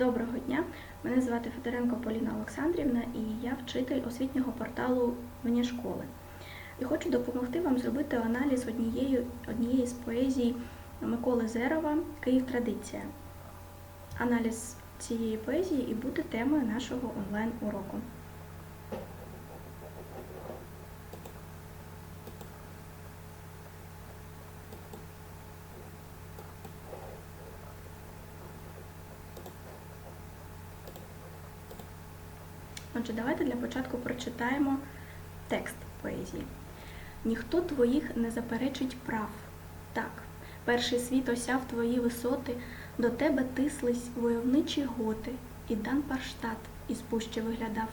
Доброго дня! Мене звати Федоренко Поліна Олександрівна і я вчитель освітнього порталу «Мені школи. І хочу допомогти вам зробити аналіз однієї, однієї з поезій Миколи Зерова Київ традиція. Аналіз цієї поезії і буде темою нашого онлайн-уроку. Отже, давайте для початку прочитаємо текст поезії. Ніхто твоїх не заперечить прав. Так, перший світ осяв твої висоти, до тебе тислись войовничі готи, і Дан Парштат із пущі виглядав.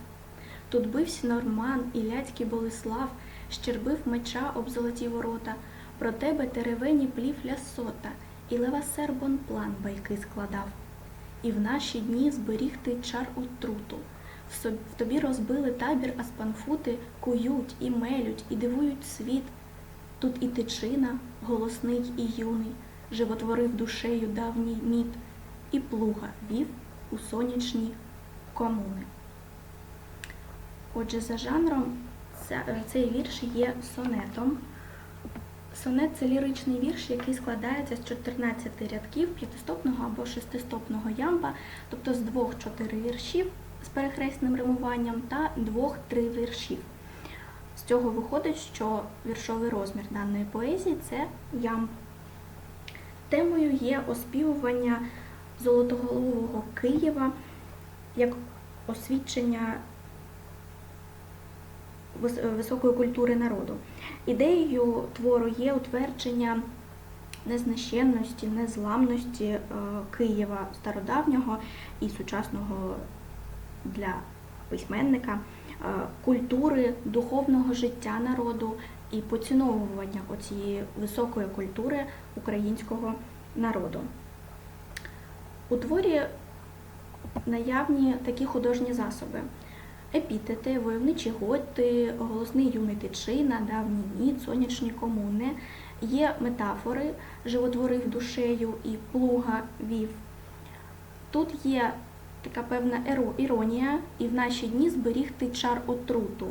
Тут бився Норман і Ляцький Болеслав, щербив меча об золоті ворота, про тебе теревені плів лясота, і лева сербон план байки складав. І в наші дні зберіг ти чар отруту. В тобі розбили табір аспанфути, кують і мелють, і дивують світ. Тут і тичина, голосний і юний, животворив душею давній мід, і плуга вів у сонячні комуни. Отже, за жанром цей вірш є сонетом. Сонет це ліричний вірш, який складається з 14 рядків п'ятистопного або шестистопного ямба, тобто з двох-чотири віршів з перехресним римуванням та двох-три віршів. З цього виходить, що віршовий розмір даної поезії це ямб. Темою є оспівування золотоголового Києва як освідчення високої культури народу. Ідеєю твору є утвердження незнищенності, незламності е, Києва стародавнього і сучасного для письменника, е, культури, духовного життя народу і поціновування оцієї високої культури українського народу. У творі наявні такі художні засоби. Епітети, войовничі готи, голосний юний тичина, давній мід, сонячні комуни. Є метафори, животворив душею і плуга вів. Тут є така певна іронія, і в наші дні зберігти чар отруту.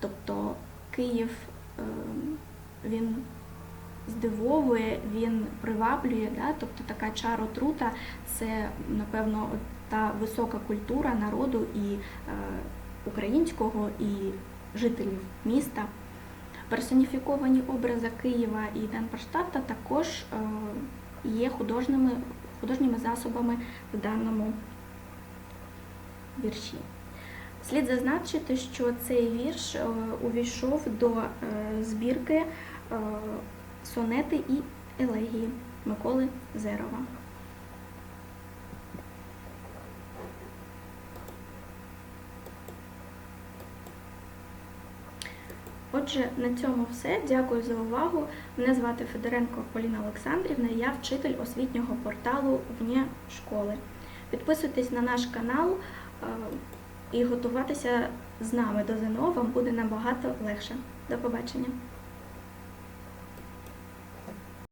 Тобто Київ е, він здивовує, він приваблює, да? тобто така чар отрута це, напевно, та висока культура народу і е, українського, і жителів міста. Персоніфіковані образи Києва і Денпаштата також е, є художніми, художніми засобами в даному вірші. Слід зазначити, що цей вірш е, увійшов до е, збірки е, сонети і елегії Миколи Зерова. Отже, на цьому все. Дякую за увагу. Мене звати Федоренко Поліна Олександрівна. Я вчитель освітнього порталу Вне школи. Підписуйтесь на наш канал і готуватися з нами до ЗНО вам буде набагато легше. До побачення!